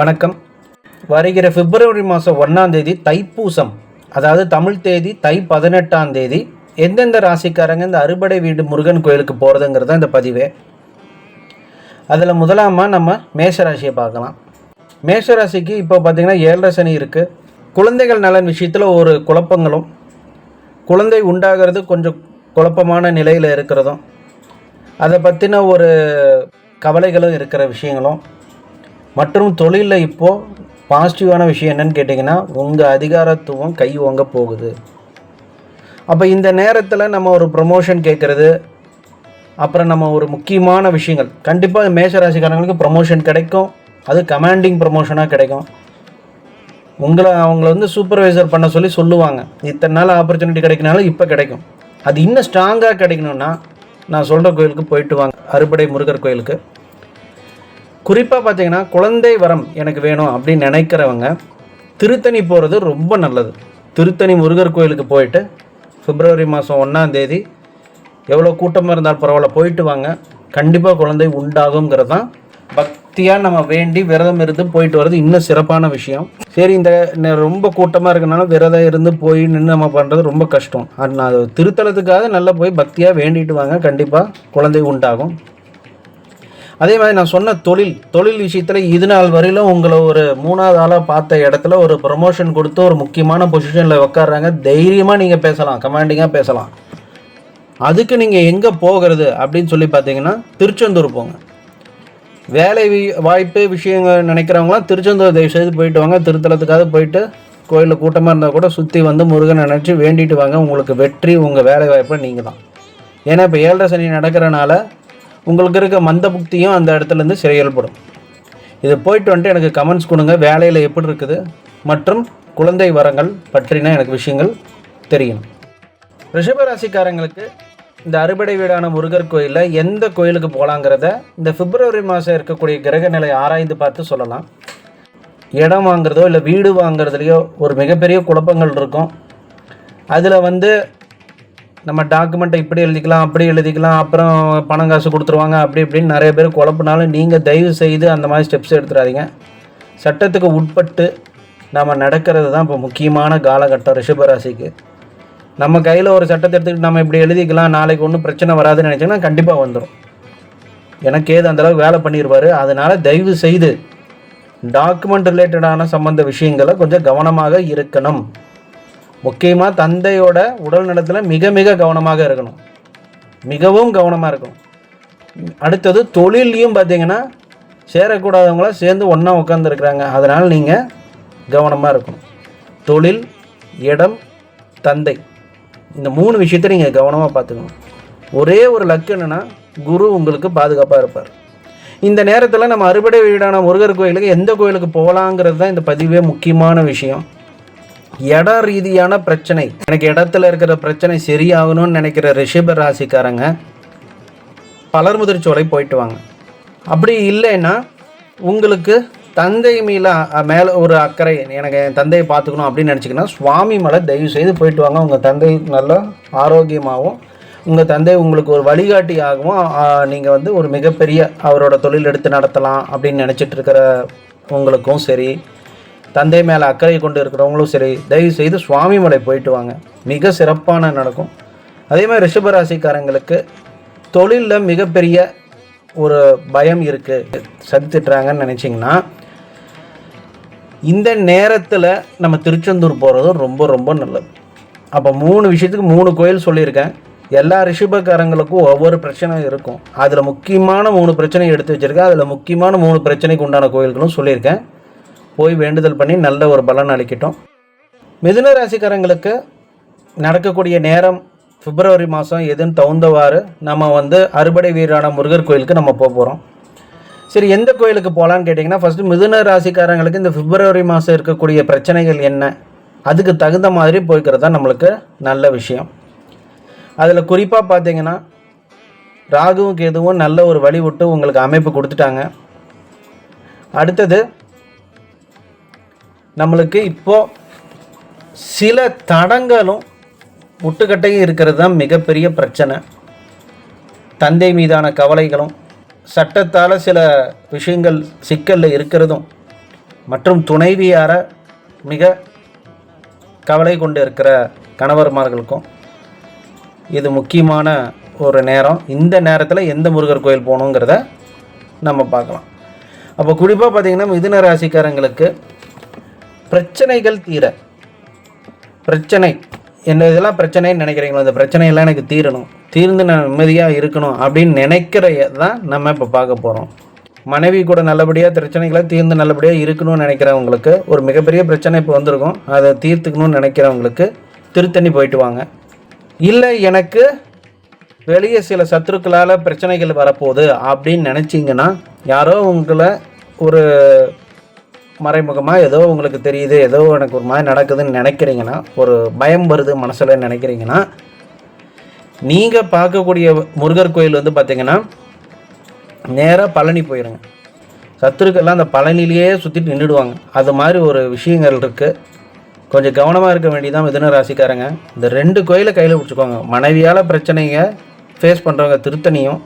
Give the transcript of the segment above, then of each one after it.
வணக்கம். வருகிற பிப்ரவரி மாதம் ஒன்றாம் தேதி தைப்பூசம். அதாவது தமிழ் தேதி தை பதினெட்டாம் தேதி. எந்தெந்த ராசிக்காரங்க இந்த அறுபடை வீடு முருகன் கோயிலுக்கு போகிறதுங்கிறது தான் இந்த பதிவே. அதில் முதலாமா நம்ம மேஷராசியை பார்க்கலாம். மேஷராசிக்கு இப்போ பார்த்திங்கன்னா ஏழரை சனி இருக்குது குழந்தைகள் நலன் விஷயத்தில் ஒரு குழப்பங்களும். குழந்தை உண்டாகிறது கொஞ்சம் குழப்பமான நிலையில் இருக்கிறதும். அதை பற்றின ஒரு கவலைகளும் இருக்கிற விஷயங்களும். மற்றும் தொழிலில் இப்போது பாசிட்டிவான விஷயம் என்னன்னு கேட்டிங்கன்னா உங்கள் அதிகாரத்துவம் கை ஓங்க போகுது. அப்போ இந்த நேரத்தில் நம்ம ஒரு ப்ரமோஷன் கேட்குறது அப்புறம் நம்ம ஒரு முக்கியமான விஷயங்கள். கண்டிப்பாக மேஷராசிக்காரங்களுக்கு ப்ரமோஷன் கிடைக்கும். அது கமாண்டிங் ப்ரமோஷனாக கிடைக்கும். உங்களை அவங்கள வந்து சூப்பர்வைசர் பண்ண சொல்லி சொல்லுவாங்க. இத்தனை நாள் ஆப்பர்ச்சுனிட்டி கிடைக்கனாலும் இப்போ கிடைக்கும். அது இன்னும் ஸ்ட்ராங்காக கிடைக்கணும்னா நான் சொல்கிற கோயிலுக்கு போயிட்டு வாங்க. அறுபடை முருகர் கோயிலுக்கு. குறிப்பாக பார்த்தீங்கன்னா குழந்தை வரம் எனக்கு வேணும் அப்படின்னு நினைக்கிறவங்க திருத்தணி போகிறது ரொம்ப நல்லது. திருத்தணி முருகர் கோயிலுக்கு போயிட்டு பிப்ரவரி மாதம் ஒன்றாந்தேதி எவ்வளோ கூட்டமாக இருந்தால் பரவாயில்ல போயிட்டு வாங்க. கண்டிப்பாக குழந்தை உண்டாகுங்கிறது தான் பக்தியாக நம்ம வேண்டி விரதம் இருந்து போயிட்டு வர்றது இன்னும் சிறப்பான விஷயம். சரி இந்த ரொம்ப கூட்டமாக இருக்கனால விரதம் இருந்து போய் நின்று நம்ம பண்ணுறது ரொம்ப கஷ்டம். அது நான் திருத்தலத்துக்காக நல்லா போய் பக்தியாக வேண்டிட்டு வாங்க. கண்டிப்பாக குழந்தை உண்டாகும். அதே மாதிரி நான் சொன்ன தொழில் தொழில் விஷயத்தில் இது நாள் வரையிலும் உங்களை ஒரு மூணாவது ஆளாக பார்த்த இடத்துல ஒரு ப்ரமோஷன் கொடுத்து ஒரு முக்கியமான பொசிஷனில் உட்காடுறாங்க தைரியமாக நீங்கள் பேசலாம் கமாண்டிங்காக பேசலாம். அதுக்கு நீங்கள் எங்கே போகிறது அப்படின்னு சொல்லி பார்த்தீங்கன்னா திருச்செந்தூர் போங்க. வேலை வி- வாய்ப்பு விஷயங்கள் நினைக்கிறவங்களாம் திருச்செந்தூர் தயவு செய்து போயிட்டு வாங்க. திருத்தலத்துக்காக போயிட்டு கோயிலில் கூட்டமாக இருந்தால் கூட சுற்றி வந்து முருகனை நினச்சி வேண்டிட்டு வாங்க. உங்களுக்கு வெற்றி உங்கள் வேலை வாய்ப்பை நீங்கள் தான் ஏன்னா இப்போ ஏழரை சனி நடக்கிறனால உங்களுக்கு இருக்க மந்த புக்தியும் அந்த இடத்துலேருந்து செயல்படும் இது போயிட்டு வந்துட்டு எனக்கு கமெண்ட்ஸ் கொடுங்க. வேலையில் எப்படி இருக்குது? மற்றும் குழந்தை வரங்கள் பற்றின எனக்கு விஷயங்கள் தெரியும். ரிஷபராசிக்காரங்களுக்கு இந்த அறுபடை வீடான முருகர் கோயிலில் எந்த கோயிலுக்கு போகலாங்கிறத இந்த பிப்ரவரி மாதம் இருக்கக்கூடிய கிரக நிலை ஆராய்ந்து பார்த்து சொல்லலாம். இடம் வாங்குறதோ இல்லை வீடு வாங்குறதுலையோ ஒரு மிகப்பெரிய குழப்பங்கள் இருக்கும். அதில் வந்து நம்ம டாக்குமெண்ட்டை இப்படி எழுதிக்கலாம் அப்படி எழுதிக்கலாம் அப்புறம் பணம் காசு கொடுத்துருவாங்க அப்படி இப்படின்னு நிறைய பேர் குழப்பினாலும் நீங்கள் தயவு செய்து அந்த மாதிரி ஸ்டெப்ஸ் எடுத்துடாதீங்க. சட்டத்துக்கு உட்பட்டு நம்ம நடக்கிறது தான் இப்போ முக்கியமான காலகட்டம் ரிஷபராசிக்கு. நம்ம கையில் ஒரு சட்டத்தை எடுத்துக்கிட்டு நம்ம இப்படி எழுதிக்கலாம் நாளைக்கு ஒன்றும் பிரச்சனை வராதுன்னு நினச்சிங்கன்னா கண்டிப்பாக வந்துடும் எனக்கு ஏது அந்தளவுக்கு வேலை பண்ணிடுவார் அதனால் தயவு செய்து டாக்குமெண்ட் ரிலேட்டடான சம்மந்த விஷயங்களை கொஞ்சம் கவனமாக இருக்கணும். முக்கியமாக தந்தையோட உடல் நலத்தில் மிக மிக கவனமாக இருக்கணும். மிகவும் கவனமாக இருக்கணும். அடுத்தது தொழிலையும் பார்த்தீங்கன்னா சேரக்கூடாதவங்களாம் சேர்ந்து ஒன்றா உட்காந்துருக்குறாங்க அதனால் நீங்கள் கவனமாக இருக்கணும். தொழில் இடம் தந்தை. இந்த மூணு விஷயத்தை நீங்கள் கவனமாக பார்த்துக்கணும் ஒரே ஒரு லக்கு என்னென்னா குரு உங்களுக்கு பாதுகாப்பாக இருப்பார். இந்த நேரத்தில் நம்ம அறுபடை வீடான முருகர் கோயிலுக்கு எந்த கோயிலுக்கு போகலாங்கிறது தான் இந்த பதிவே முக்கியமான விஷயம். இட ரீதியான பிரச்சனை. எனக்கு இடத்துல இருக்கிற பிரச்சனை சரியாகணும்னு நினைக்கிற ரிஷப ராசிக்காரங்க பலர்முதிர்ச்சோலை போயிட்டு வாங்க. அப்படி இல்லைன்னா உங்களுக்கு தந்தை மீல மேலே ஒரு அக்கறை எனக்கு என் தந்தையை பார்த்துக்கணும் அப்படின்னு நினச்சிங்கன்னா சுவாமி மலை தயவு செய்து போயிட்டு வாங்க. உங்கள் தந்தை நல்லா ஆரோக்கியமாகவும் உங்கள் தந்தை உங்களுக்கு ஒரு வழிகாட்டியாகவும் நீங்கள் வந்து ஒரு மிகப்பெரிய அவரோட தொழில் எடுத்து நடத்தலாம் அப்படின்னு நினச்சிட்டு இருக்கிற உங்களுக்கும் சரி. தந்தை மேலே அக்கறை கொண்டு இருக்கிறவங்களும் சரி தயவு செய்து சுவாமி மலை போயிட்டு வாங்க. மிக சிறப்பான நடக்கும். அதே மாதிரி ரிஷபராசிக்காரங்களுக்கு தொழிலில் மிகப்பெரிய ஒரு பயம் இருக்குது சதித்திட்டுறாங்கன்னு நினச்சிங்கன்னா இந்த நேரத்தில் நம்ம திருச்செந்தூர் போகிறதும் ரொம்ப ரொம்ப நல்லது. அப்போ மூணு விஷயத்துக்கு மூணு கோயில் சொல்லியிருக்கேன். எல்லா ரிஷபக்காரங்களுக்கும் ஒவ்வொரு பிரச்சனை இருக்கும். அதில் முக்கியமான மூணு பிரச்சனையும் எடுத்து வச்சுருக்கேன். அதில் முக்கியமான மூணு பிரச்சனைக்கு உண்டான கோயில்களும் சொல்லியிருக்கேன். போய் வேண்டுதல் பண்ணி நல்ல ஒரு பலன் அளிக்கட்டும். மிதுன ராசிக்காரங்களுக்கு நடக்கக்கூடிய நேரம் பிப்ரவரி மாதம் எதுன்னு தகுந்தவாறு நம்ம வந்து அறுபடை வீரான முருகர் கோயிலுக்கு நம்ம போக போகிறோம் சரி எந்த கோயிலுக்கு போகலான்னு கேட்டிங்கன்னா ஃபஸ்ட்டு மிதுன ராசிக்காரங்களுக்கு இந்த பிப்ரவரி மாதம் இருக்கக்கூடிய பிரச்சனைகள் என்ன? அதுக்கு தகுந்த மாதிரி போய்க்கிறது தான் நம்மளுக்கு நல்ல விஷயம். அதில் குறிப்பாக பார்த்தீங்கன்னா ராகுவும் கேதுவும் நல்ல ஒரு வழி விட்டு உங்களுக்கு அமைப்பு கொடுத்துட்டாங்க. அடுத்தது நம்மளுக்கு இப்போது சில தடங்களும் முட்டுக்கட்டையும் இருக்கிறது தான் மிகப்பெரிய பிரச்சனை. தந்தை மீதான கவலைகளும் சட்டத்தால் சில விஷயங்கள் சிக்கலில் இருக்கிறதும் மற்றும் துணைவியார மிக கவலை கொண்டு இருக்கிற கணவர்மார்களுக்கும் இது முக்கியமான ஒரு நேரம். இந்த நேரத்தில் எந்த முருகர் கோயில் போகணுங்கிறத நம்ம பார்க்கலாம். அப்போ குறிப்பாக பார்த்தீங்கன்னா மிதுன ராசிக்காரங்களுக்கு பிரச்சனைகள் தீர. பிரச்சனை. என்ன இதெல்லாம் பிரச்சனைன்னு நினைக்கிறீங்களோ அந்த பிரச்சனையெல்லாம் எனக்கு தீரணும். தீர்ந்து நான் நிம்மதியாக இருக்கணும் அப்படின்னு நினைக்கிற தான் நம்ம இப்போ பார்க்க போகிறோம் மனைவி கூட நல்லபடியாக பிரச்சனைகளை தீர்ந்து நல்லபடியாக இருக்கணும்னு நினைக்கிறவங்களுக்கு ஒரு மிகப்பெரிய பிரச்சனை இப்போ வந்திருக்கும். அதை தீர்த்துக்கணும்னு நினைக்கிறவங்களுக்கு திருத்தணி போயிட்டு வாங்க. இல்லை எனக்கு வெளியே சில சத்துருக்களால் பிரச்சனைகள் வரப்போகுது அப்படின்னு நினச்சிங்கன்னா யாரோ உங்களை ஒரு மறைமுகமாக ஏதோ உங்களுக்கு தெரியுது ஏதோ எனக்கு ஒரு மாதிரி நடக்குதுன்னு நினைக்கிறீங்கன்னா ஒரு பயம் வருது மனசில் நினைக்கிறீங்கன்னா நீங்கள் பார்க்கக்கூடிய முருகர் கோயில் வந்து பார்த்தீங்கன்னா நேராக பழனி போயிடுங்க சத்துருக்கெல்லாம் அந்த பழனிலேயே சுற்றிட்டு நின்றுடுவாங்க அது மாதிரி ஒரு விஷயங்கள் இருக்குது கொஞ்சம் கவனமாக இருக்க வேண்டியதான் மிதுன ராசிக்காரங்க. இந்த ரெண்டு கோயிலை கையில் பிடிச்சிக்கோங்க. மனைவியால் பிரச்சனைங்க ஃபேஸ் பண்ணுறவங்க திருத்தணியும்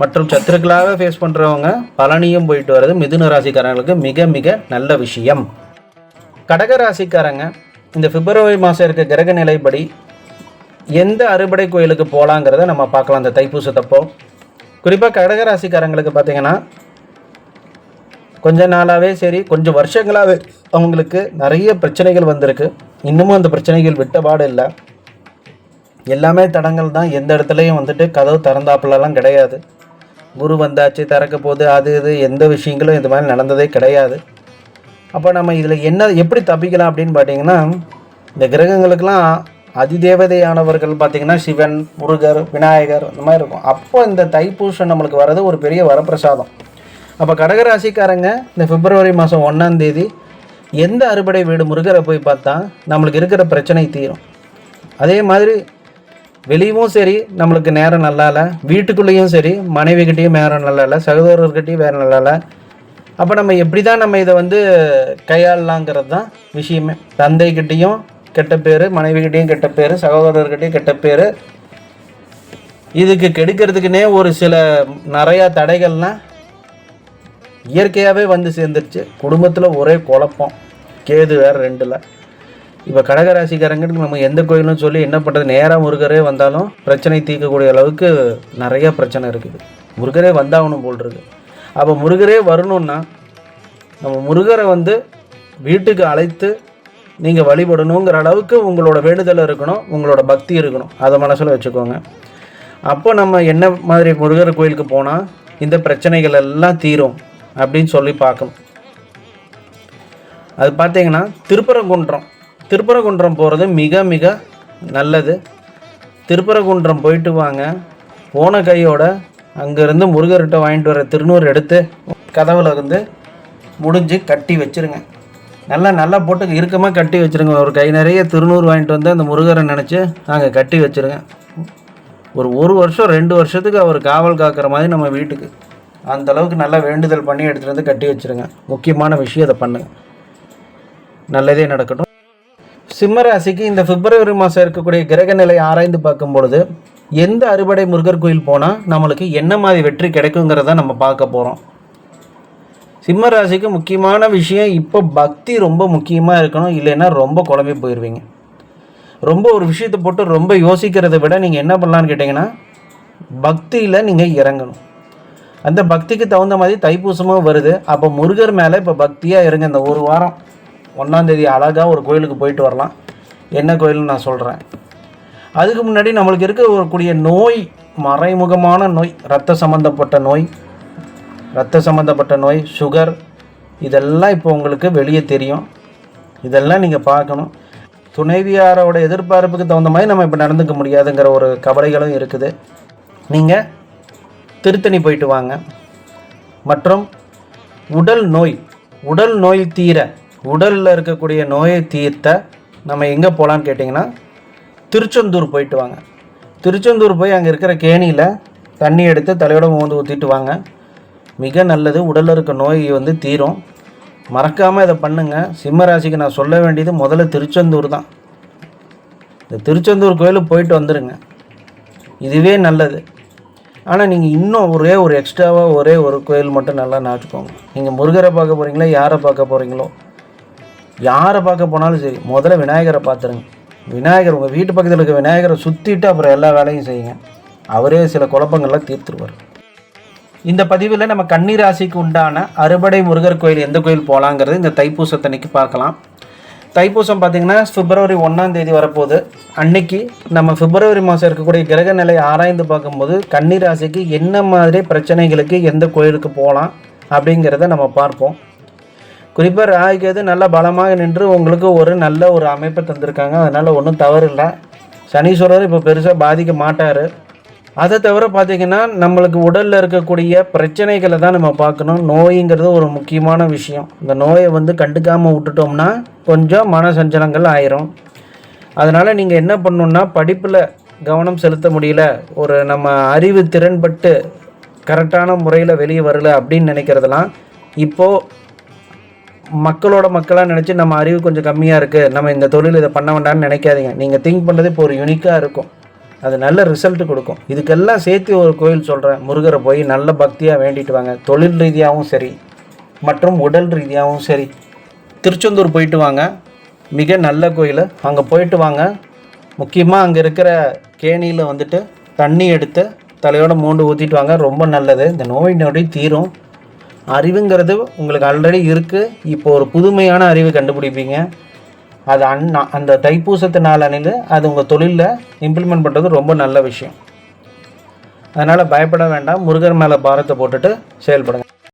மற்றும் சத்துருக்களாக ஃபேஸ் பண்ணுறவங்க பழனியும் போயிட்டு வர்றது மிதுன ராசிக்காரங்களுக்கு மிக மிக நல்ல விஷயம். கடக ராசிக்காரங்க இந்த பிப்ரவரி மாதம் இருக்க கிரக நிலைப்படி எந்த அறுபடை கோயிலுக்கு போகலாங்கிறத நம்ம பார்க்கலாம். அந்த தைப்பூசத்தப்போ குறிப்பாக கடக ராசிக்காரங்களுக்கு பார்த்தீங்கன்னா கொஞ்ச நாளாகவே சரி கொஞ்சம் வருஷங்களாகவே அவங்களுக்கு நிறைய பிரச்சனைகள் வந்திருக்கு. இன்னமும் அந்த பிரச்சனைகள் விட்டபாடு இல்லை. எல்லாமே தடங்கள் தான் எந்த இடத்துலையும் வந்துட்டு கதவு திறந்தாப்புலலாம் கிடையாது. குரு வந்தாச்சு திறக்க போகுது அது இது எந்த விஷயங்களும் இது மாதிரி நடந்ததே கிடையாது. அப்போ நம்ம இதில் என்ன எப்படி தப்பிக்கலாம் அப்படின்னு பார்த்தீங்கன்னா இந்த கிரகங்களுக்கெல்லாம் அதிதேவதையானவர்கள் பார்த்திங்கன்னா சிவன் முருகர் விநாயகர் இந்த மாதிரி இருக்கும். அப்போ இந்த தைப்பூசம் நம்மளுக்கு வர்றது ஒரு பெரிய வரப்பிரசாதம். அப்போ கடகராசிக்காரங்க இந்த பிப்ரவரி மாதம் ஒன்றாந்தேதி எந்த அறுபடை வீடு முருகரை போய் பார்த்தா நம்மளுக்கு இருக்கிற பிரச்சனை தீரும். அதே மாதிரி வெளியவும் சரி நம்மளுக்கு நேரம் நல்லா இல்லை வீட்டுக்குள்ளேயும் சரி மனைவிக்கிட்டேயும் நேரம் நல்லா இல்லை சகோதரர்கிட்டையும் வேறு நல்லா இல்லை அப்போ நம்ம எப்படி தான் நம்ம இதை வந்து கையாளலாங்கிறது தான் விஷயமே. தந்தைக்கிட்டேயும் கெட்ட பேர் மனைவிக்கிட்டேயும் கெட்ட பேர் சகோதரர்கிட்டையும் கெட்ட பேர். இதுக்கு கெடுக்கிறதுக்குனே ஒரு சில நிறையா தடைகள்லாம் இயற்கையாகவே வந்து சேர்ந்துருச்சு. குடும்பத்தில் ஒரே குழப்பம். கேது வேறு ரெண்டில். இப்போ கடகராசிக்காரங்களுக்கு நம்ம எந்த கோயிலும் சொல்லி என்ன பண்ணுறது நேராக முருகரே வந்தாலும் பிரச்சனை தீர்க்கக்கூடிய அளவுக்கு நிறைய பிரச்சனை இருக்குது. முருகரே வந்தாகணும் போல் இருக்கு. அப்போ முருகரே வரணும்னா நம்ம முருகரை வந்து வீட்டுக்கு அழைத்து நீங்கள் வழிபடணுங்கிற அளவுக்கு உங்களோட வேண்டுதல் இருக்கணும் உங்களோட பக்தி இருக்கணும். அதை மனசில் வச்சுக்கோங்க. அப்போ நம்ம என்ன மாதிரி முருகர் கோயிலுக்கு போனால் இந்த பிரச்சனைகள் எல்லாம் தீரும் அப்படின்னு சொல்லி பார்க்கணும். அது பார்த்தீங்கன்னா திருப்பரங்குன்றம். திருப்பரங்குன்றம் போகிறது மிக மிக நல்லது. திருப்பரங்குன்றம் போயிட்டு வாங்க. போன கையோட அங்கேருந்து முருகர்கிட்ட வாங்கிட்டு வர திருநூறு எடுத்து கதவில் வந்து முடிஞ்சு கட்டி வச்சிருங்க. நல்லா நல்லா போட்டு இறுக்கமாக கட்டி வச்சிருங்க. ஒரு கை நிறைய திருநூறு வாங்கிட்டு வந்து அந்த முருகரை நினச்சி நாங்கள் கட்டி வச்சிருங்க. ஒரு ஒரு வருஷம் ரெண்டு வருஷத்துக்கு அவர் காவல் காக்கிற மாதிரி நம்ம வீட்டுக்கு. அந்த அளவுக்கு நல்லா வேண்டுதல் பண்ணி எடுத்துகிட்டு வந்து கட்டி வச்சிருங்க. முக்கியமான விஷயம் அதை பண்ணுங்கள் நல்லதே நடக்கட்டும். சிம்ம ராசிக்கு இந்த பிப்ரவரி மாதம் இருக்கக்கூடிய கிரக நிலை ஆராய்ந்து பார்க்கும் பொழுது எந்த அறுபடை முருகர் கோயில் போனால் நம்மளுக்கு என்ன மாதிரி வெற்றி கிடைக்குங்கிறத நம்ம பார்க்க போகிறோம் சிம்ம ராசிக்கு முக்கியமான விஷயம் இப்போ பக்தி ரொம்ப முக்கியமாக இருக்கணும் இல்லைன்னா ரொம்ப குழம்பி போயிடுவீங்க ரொம்ப ஒரு விஷயத்தை போட்டு ரொம்ப யோசிக்கிறதை விட நீங்கள் என்ன பண்ணலான்னு கேட்டிங்கன்னா பக்தியில் நீங்கள் இறங்கணும். அந்த பக்திக்கு தகுந்த மாதிரி தைப்பூசமும் வருது. அப்போ முருகர் மேலே இப்போ பக்தியாக இறங்க இந்த ஒரு வாரம். ஒன்றாந்தேதி அழகாக ஒரு கோயிலுக்கு போயிட்டு வரலாம். என்ன கோயில்னு நான் சொல்கிறேன் அதுக்கு முன்னாடி நம்மளுக்கு இருக்கக்கூடிய நோய் மறைமுகமான நோய் ரத்த சம்மந்தப்பட்ட நோய் ரத்த சம்மந்தப்பட்ட நோய் சுகர் இதெல்லாம் இப்போ உங்களுக்கு வெளியே தெரியும். இதெல்லாம் நீங்கள் பார்க்கணும். துணைவியாரோட எதிர்பார்ப்புக்கு தகுந்த மாதிரி நம்ம இப்போ நடந்துக்க முடியாதுங்கிற ஒரு கவலைகளும் இருக்குது. நீங்கள் திருத்தணி போயிட்டு வாங்க. மற்றும் உடல் நோய் உடல் நோய் தீர உடலில் இருக்கக்கூடிய நோயை தீர்த்த நம்ம எங்கே போகலான்னு கேட்டிங்கன்னா திருச்செந்தூர் போயிட்டு வாங்க. திருச்செந்தூர் போய் அங்கே இருக்கிற கேணியில் தண்ணி எடுத்து தலையோட மோந்து ஊற்றிட்டு வாங்க. மிக நல்லது உடலில் இருக்க நோய் வந்து தீரும். மறக்காமல் இதை பண்ணுங்கள் சிம்ம ராசிக்கு நான் சொல்ல வேண்டியது முதல்ல திருச்செந்தூர் தான். இந்த திருச்செந்தூர் கோயிலுக்கு போயிட்டு வந்துடுங்க இதுவே நல்லது. ஆனால் நீங்கள் இன்னும் ஒரே ஒரு எக்ஸ்ட்ராவாக ஒரே ஒரு கோயில் மட்டும் நல்லா நாச்சுக்கோங்க நீங்கள் முருகரை பார்க்க போகிறீங்களோ யாரை பார்க்க போகிறீங்களோ யாரை பார்க்க போனாலும் சரி முதல்ல விநாயகரை பார்த்துருங்க. விநாயகர் உங்கள் வீட்டு பக்கத்தில் இருக்க விநாயகரை சுற்றிட்டு அப்புறம் எல்லா வேலையும் செய்யுங்க. அவரே சில குழப்பங்கள்லாம் தீர்த்துருவார். இந்த பதிவில் நம்ம கன்னி ராசிக்கு உண்டான அறுபடை முருகர் கோயில் எந்த கோயில் போகலாங்கிறது இந்த தைப்பூசத்தன்னைக்கு பார்க்கலாம். தைப்பூசம் பார்த்திங்கன்னா பிப்ரவரி ஒன்றாம் தேதி வரப்போகுது. அன்னைக்கு நம்ம பிப்ரவரி மாதம் இருக்கக்கூடிய கிரக நிலை ஆராய்ந்து பார்க்கும்போது கன்னி ராசிக்கு என்ன மாதிரி பிரச்சனைகளுக்கு எந்த கோயிலுக்கு போகலாம் அப்படிங்கிறத நம்ம பார்ப்போம். குறிப்பாக ராகுகேது நல்ல பலமாக நின்று உங்களுக்கு ஒரு நல்ல ஒரு அமைப்பை தந்திருக்காங்க. அதனால் ஒன்றும் தவறு இல்லை சனீஸ்வரர் இப்போ பெருசாக பாதிக்க மாட்டார். அதை தவிர பார்த்திங்கன்னா நம்மளுக்கு உடலில் இருக்கக்கூடிய பிரச்சனைகளை தான் நம்ம பார்க்கணும். நோய்ங்கிறது ஒரு முக்கியமான விஷயம். இந்த நோயை வந்து கண்டுக்காமல் விட்டுட்டோம்னா கொஞ்சம் மன சஞ்சலங்கள் ஆயிரும். அதனால் நீங்கள் என்ன பண்ணணுன்னா படிப்பில் கவனம் செலுத்த முடியல. ஒரு நம்ம அறிவு திறன்பட்டு கரெக்டான முறையில் வெளியே வரல அப்படின்னு நினைக்கிறதெல்லாம் இப்போது மக்களோட மக்களாக நினச்சி நம்ம அறிவு கொஞ்சம் கம்மியாக இருக்குது நம்ம இந்த தொழில் இதை பண்ண வேண்டாம்னு நினைக்காதீங்க. நீங்கள் திங்க் பண்ணுறது இப்போ ஒரு யூனிக்காக இருக்கும். அது நல்ல ரிசல்ட் கொடுக்கும். இதுக்கெல்லாம் சேர்த்து ஒரு கோயில் சொல்கிறேன் முருகரை போய் நல்ல பக்தியாக வேண்டிட்டு வாங்க. தொழில் ரீதியாகவும் சரி மற்றும் உடல் ரீதியாகவும் சரி. திருச்செந்தூர் போயிட்டு வாங்க. மிக நல்ல கோயில். அங்கே போயிட்டு வாங்க. முக்கியமாக அங்கே இருக்கிற கேணியில் வந்துட்டு தண்ணி எடுத்து தலையோட மூண்டு ஊற்றிட்டு வாங்க. ரொம்ப நல்லது. இந்த நோய் நொடி தீரும். அறிவுங்கிறது உங்களுக்கு ஆல்ரெடி இருக்குது இப்போ ஒரு புதுமையான அறிவு கண்டுபிடிப்பீங்க. அது அந் அந்த தைப்பூசத்து அணிந்து அது உங்கள் தொழிலில் இம்ப்ளிமெண்ட் பண்ணுறது ரொம்ப நல்ல விஷயம். அதனால் பயப்பட வேண்டாம். முருகர் மேலே பாரத்தை போட்டுட்டு செயல்படுங்க.